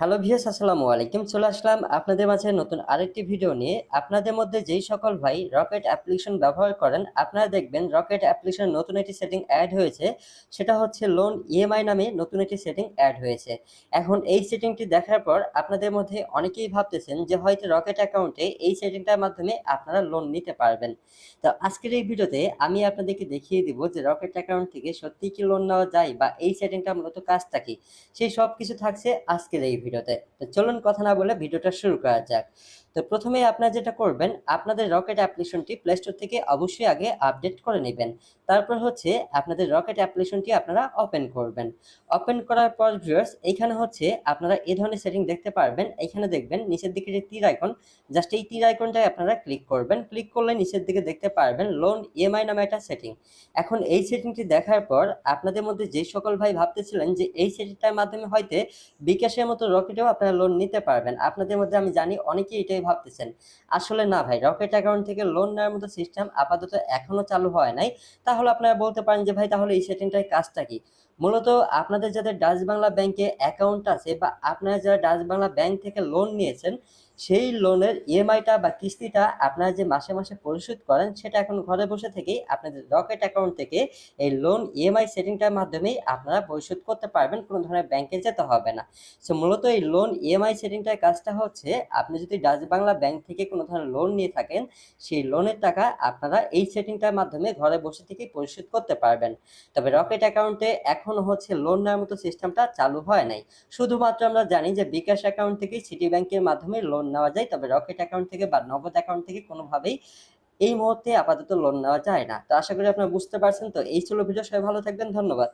Hello VS আসসালামু আলাইকুম। চলে আসলাম আপনাদের মাঝে নতুন আরেকটি ভিডিও নিয়ে। আপনাদের মধ্যে যেই সকল ভাই রকেট অ্যাপ্লিকেশন ব্যবহার করেন, আপনারা দেখবেন রকেট অ্যাপ্লিকেশন নতুন একটি সেটিং অ্যাড হয়েছে। সেটা হচ্ছে লোন ইএমআই নামে নতুন একটি সেটিং অ্যাড হয়েছে। এখন এই সেটিংটি দেখার পর আপনাদের মধ্যে অনেকেই ভাবতেছেন যে হয়তো রকেট অ্যাকাউন্টে এই সেটিংটার মাধ্যমে আপনারা লোন নিতে পারবেন। তো আজকের এই ভিডিওতে আমি আপনাদেরকে দেখিয়ে দিব যে রকেট অ্যাকাউন্ট থেকে সত্যি কি লোন নেওয়া যায় বা এই সেটিংটা মূলত কাজটা কি। সেই সব কিছু থাকছে আজকের এই ভিডিওতে। চলুন কথা না বলে ভিডিওটা শুরু করা যাক। তো প্রথমে আপনারা যেটা করবেন, আপনাদের রকেট অ্যাপ্লিকেশনটি প্লে স্টোর থেকে অবশ্যই আগে আপডেট করে নেবেন। তারপর হচ্ছে আপনাদের রকেট অ্যাপ্লিকেশনটি আপনারা ওপেন করবেন। ওপেন করার পর ভিউয়ার্স এখানে হচ্ছে আপনারা এই ধরনের সেটিং দেখতে পারবেন। এখানে দেখবেন নিচের দিকে যে তীর আইকন জাস্ট এই তীর আইকনটায় আপনারা ক্লিক করবেন। ক্লিক করলে নিচের দিকে দেখতে পারবেন লোন ইএমআই নামে একটা সেটিং এখন এই সেটিংটি দেখার পর আপনাদের মধ্যে যে সকল ভাই ভাবতেছিলেন যে এই সেটিংটার মাধ্যমে হয়তো বিকাশের মতো রকেটেও আপনারা লোন নিতে পারবেন। আপনাদের মধ্যে আমি জানি অনেকেই এটাই ভাবতেছেন। আসলে না ভাই, রকেট অ্যাকাউন্ট থেকে লোন নেওয়ার মতো সিস্টেম আপাতত এখনও চালু হয় নাই। তাহলে আপনারা বলতে পারেন যে ভাই, তাহলে এই সেটিংটার কাজটা কি? মূলত আপনাদের যাদের ডাচ বাংলা ব্যাংকে অ্যাকাউন্ট আছে বা আপনারা যারা ডাচ বাংলা ব্যাংক থেকে লোন নিয়েছেন, সেই লোনের ইএমআইটা বা কিস্তিটা আপনারা যে মাসে মাসে পরিশোধ করেন, সেটা এখন ঘরে বসে থেকেই আপনাদের রকেট অ্যাকাউন্ট থেকে এই লোন ইএমআই সেটিংটার মাধ্যমেই আপনারা পরিশোধ করতে পারবেন, কোনো ধরনের ব্যাংকে যেতে হবে না। সো মূলত এই লোন ইএমআই সেটিংটার কাজটা হচ্ছে, আপনি যদি ডাচ বাংলা ব্যাংক থেকে কোনো ধরনের লোন নিয়ে থাকেন, সেই লোনের টাকা আপনারা এই সেটিংটার মাধ্যমে ঘরে বসে থেকেই পরিশোধ করতে পারবেন। তবে রকেট অ্যাকাউন্টে এখনও হচ্ছে লোন নেওয়ার মতো সিস্টেমটা চালু হয় নাই। শুধুমাত্র আমরা জানি যে বিকাশ অ্যাকাউন্ট থেকে সিটি ব্যাংকের মাধ্যমে লোন নেওয়া যায়, তবে রকেট অ্যাকাউন্ট থেকে বা নগদ অ্যাকাউন্ট থেকে কোনোভাবেই এই মুহূর্তে আপাতত লোন নেওয়া যায় না। তো আশা করি আপনারা বুঝতে পারছেন। তো এই ছিল ভিডিও, সবাই ভালো থাকবেন, ধন্যবাদ।